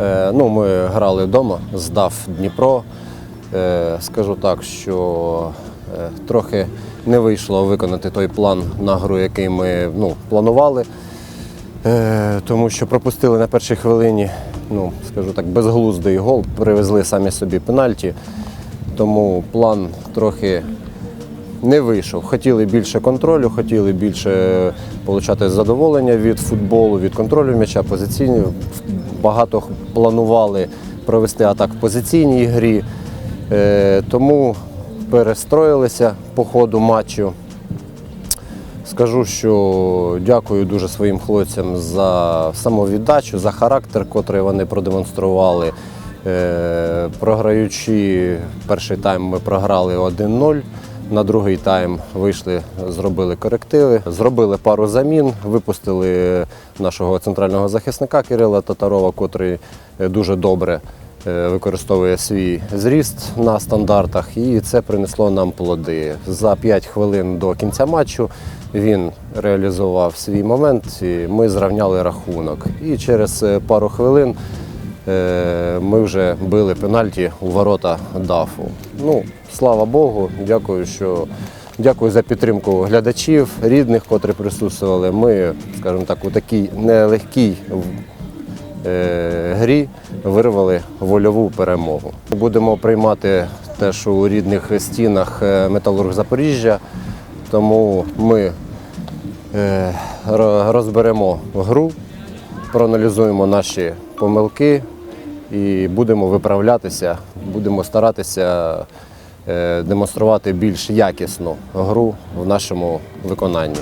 Е, Ну, ми грали вдома, здав Дніпро. Е, Скажу так, що е, трохи не вийшло виконати той план на гру, який ми ну, планували. Тому що пропустили на першій хвилині, ну, скажу так, безглуздий гол, привезли самі собі пенальті. Тому план трохи не вийшов. Хотіли більше контролю, хотіли більше отримати задоволення від футболу, від контролю м'яча позиційні. Багато планували провести атак в позиційній грі. Е, Тому перестроїлися по ходу матчу. Скажу, що дякую дуже своїм хлопцям за самовіддачу, за характер, котрий вони продемонстрували. Е, Програючи перший тайм, ми програли 1-0. На другий тайм вийшли, зробили корективи, зробили пару замін, випустили нашого центрального захисника Кирила Татарова, котрий е, дуже добре е, використовує свій зріст на стандартах, і це принесло нам плоди. За 5 хвилин до кінця матчу він реалізував свій момент, і ми зрівняли рахунок. І через е, пару хвилин ми вже били пенальті у ворота ДАФу. Ну, слава Богу, дякую, що дякую за підтримку глядачів, рідних, котрі присутствували. Ми, скажімо так, у такій нелегкій е, грі вирвали вольову перемогу. Будемо приймати теж у рідних стінах е, Металург Запоріжжя, тому ми е, розберемо гру, проаналізуємо наші помилки і будемо виправлятися, будемо старатися е, демонструвати більш якісну гру в нашому виконанні.